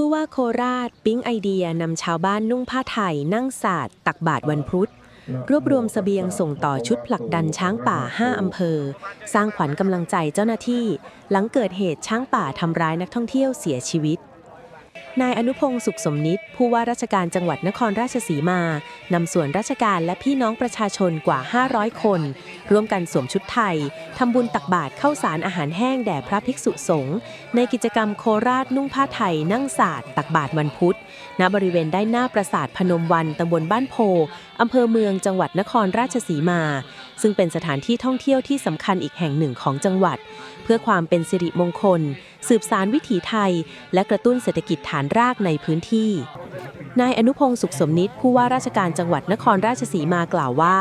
ผู้ว่าโคราช ปิ๊งไอเดียนำชาวบ้านนุ่งผ้าไทย นั่งศาสตร์ตักบาตรวันพุธ รวบรวมเสบียงส่งต่อชุดผลักดันช้างป่า 5 อำเภอ สร้างขวัญกำลังใจเจ้าหน้าที่ หลังเกิดเหตุช้างป่าทำร้ายนักท่องเที่ยวเสียชีวิต นายอนุพงศ์สุขสมนิตผู้ว่าราชการจังหวัดนครราชสีมานำส่วนราชการและพี่น้องประชาชนกว่า 500 คน ร่วมกันสวมชุดไทยทำบุญตักบาตรเข้าสารอาหารแห้งแด่พระภิกษุสงฆ์ในกิจกรรมโคราชนุ่งผ้าไทยนั่งศาสตร์ตักบาตรวันพุธ ณบริเวณด้านหน้าปราสาทพนมวันตำบลบ้านโพอำเภอเมืองจังหวัดนครราชสีมา ซึ่งเป็นสถานที่ท่องเที่ยวที่สำคัญอีกแห่งหนึ่งของจังหวัด เพื่อความเป็นสิริมงคล สืบสารวิถีไทย และกระตุ้นเศรษฐกิจฐานรากในพื้นที่ นายอนุพงศ์สุขสมนิตผู้ว่าราชการจังหวัดนครราชสีมากล่าวว่า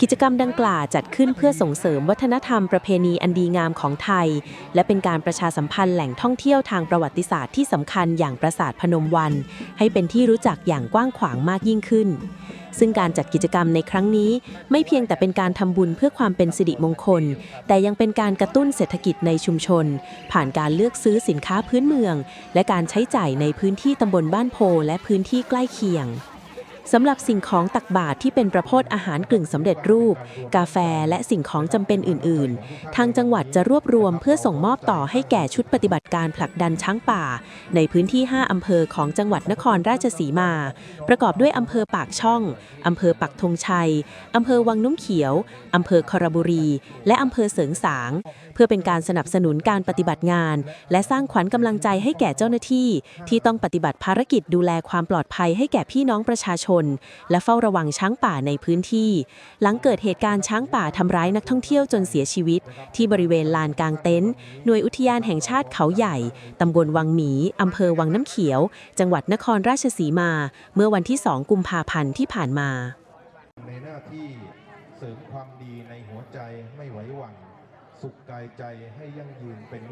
กิจกรรมดังกล่าวจัดขึ้นเพื่อส่งเสริมวัฒนธรรมประเพณีอันดีงามของไทย และเป็นการประชาสัมพันธ์แหล่งท่องเที่ยวทางประวัติศาสตร์ที่สำคัญอย่างปราสาทพนมวัน ให้เป็นที่รู้จักอย่างกว้างขวางมากยิ่งขึ้น ซึ่งการจัดกิจกรรมในครั้งนี้ ไม่เพียงแต่เป็นการทำบุญเพื่อความเป็นสิริมงคล แต่ยังเป็นการกระตุ้นเศรษฐกิจในชุมชน ผ่านการเลือกซื้อสินค้าพื้นเมือง และการใช้จ่ายในพื้นที่ตำบลบ้านโพและพื้นที่ใกล้เคียง สำหรับสิ่งของตักบาตรที่เป็นประโภทอาหารกึ่งสำเร็จรูป กาแฟและสิ่งของจำเป็นอื่น ๆ ทางจังหวัดจะรวบรวมเพื่อส่งมอบต่อให้แก่ชุดปฏิบัติการผลักดันช้างป่า ในพื้นที่ 5 อำเภอของจังหวัดนครราชสีมา ประกอบด้วยอำเภอปากช่องอำเภอปักธงชัยอำเภอวังน้ำเขียวอำเภอคอรบุรี และอำเภอเสริงสาง เพื่อเป็นการสนับสนุนการปฏิบัติงาน และสร้างขวัญกำลังใจให้แก่เจ้าหน้าที่ ที่ต้องปฏิบัติภารกิจดูแลความปลอดภัยให้แก่พี่น้องประชาชนและเฝ้าระวังช้างป่าในพื้นที่ หลังเกิดเหตุการณ์ช้างป่าทำร้ายนักท่องเที่ยวจนเสียชีวิต ที่บริเวณลานกลางเต็นท์หน่วยอุทยานแห่งชาติเขาใหญ่ตำบลวังหมีอำเภอวังน้ำเขียว จังหวัดนครราชสีมา เมื่อวันที่ 2 กุมภาพันธ์ที่ผ่านมา ในหน้าที่เสริมความดีในหัวใจไม่ไหวหวั่นสุขกายใจให้ยั่งยืนเป็น